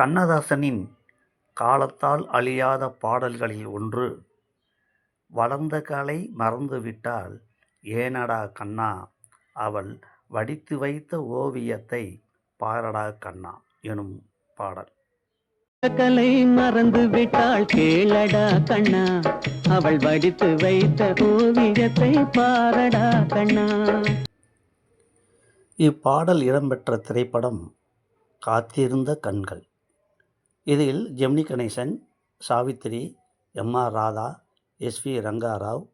கண்ணதாசனின் காலத்தால் அழியாத பாடல்களில் ஒன்று வளர்ந்த கலை மறந்துவிட்டால் ஏனடா கண்ணா அவள் வடித்து வைத்த ஓவியத்தை பாரடா கண்ணா எனும் பாடல். கலை மறந்து விட்டாள் கேளடா கண்ணா அவள் வடித்து வைத்த ஓவியத்தை பாரடா கண்ணா? இப்பாடல் இடம்பெற்ற திரைப்படம் காத்திருந்த கண்கள் இதில் Gemini Ganesan Savitri M R Radha S V Ranga Rao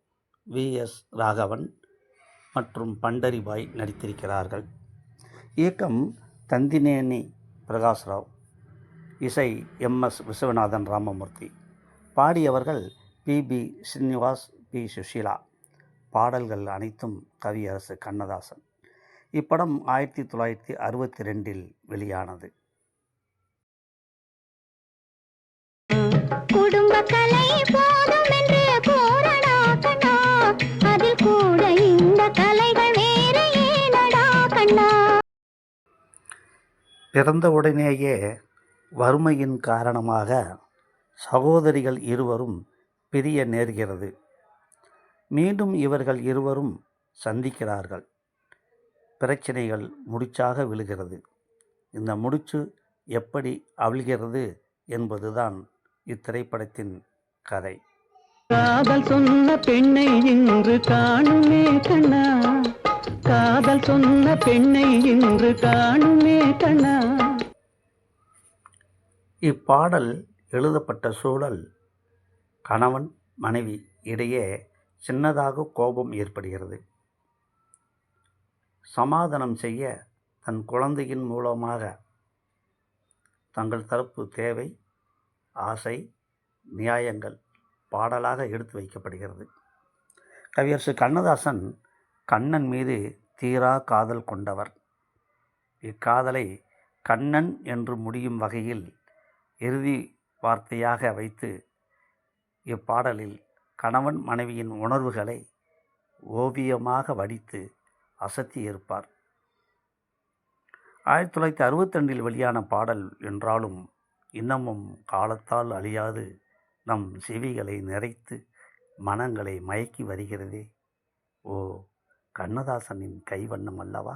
V S Raghavan மற்றும் பண்டரிபாய் நடித்திருக்கிறார்கள். இயக்கம் தந்தினேனி பிரகாஷ்ராவ். இசை M S Viswanathan Ramamurthy. பாடியவர்கள் P B Srinivas P Susheela. பாடல்கள் அனைத்தும் கவியரசு கண்ணதாசன். இப்படம் ஆயிரத்தி தொள்ளாயிரத்தி அறுபத்தி ரெண்டில் வெளியானது. பிறந்தவுடனேயே வறுமையின் காரணமாக சகோதரிகள் இருவரும் பிரிய நேர்கிறது. மீண்டும் இவர்கள் இருவரும் சந்திக்கிறார்கள். பிரச்சனைகள் முடிச்சாக விழுகிறது. இந்த முடிச்சு எப்படி அவிழ்கிறது என்பதுதான் இத்திரைப்படத்தின் கதை. காதல் சொன்ன பெண்ணை இன்று காணுமே கண்ணா. காதல் சொன்ன பெண்ணை இன்று காணுமே கண்ணா. இப்பாடல் எழுதப்பட்ட சூழல் கணவன் மனைவி இடையே சின்னதாக கோபம் ஏற்படுகிறது. சமாதானம் செய்ய தன் குழந்தையின் மூலமாக தங்கள் தரப்பு தேவை ஆசை நியாயங்கள் பாடலாக எடுத்து வைக்கப்படுகிறது. கவியரசு கண்ணதாசன் கண்ணன் மீது தீரா காதல் கொண்டவர். இக்காதலை கண்ணன் என்று முடியும் வகையில் இறுதி வார்த்தையாக வைத்து இப்பாடலில் கணவன் மனைவியின் உணர்வுகளை ஓவியமாக வடித்து அசத்தி இருப்பார் ஆயிரத்தி தொள்ளாயிரத்தி அறுபத்திரெண்டில் வெளியான பாடல் என்றாலும் இன்னமும் காலத்தால் அழியாது. நம் செவிகளை நிறைத்து மனங்களை மயக்கி வருகிறதே. ஓ கண்ணதாசனின் கைவண்ணம் அல்லவா?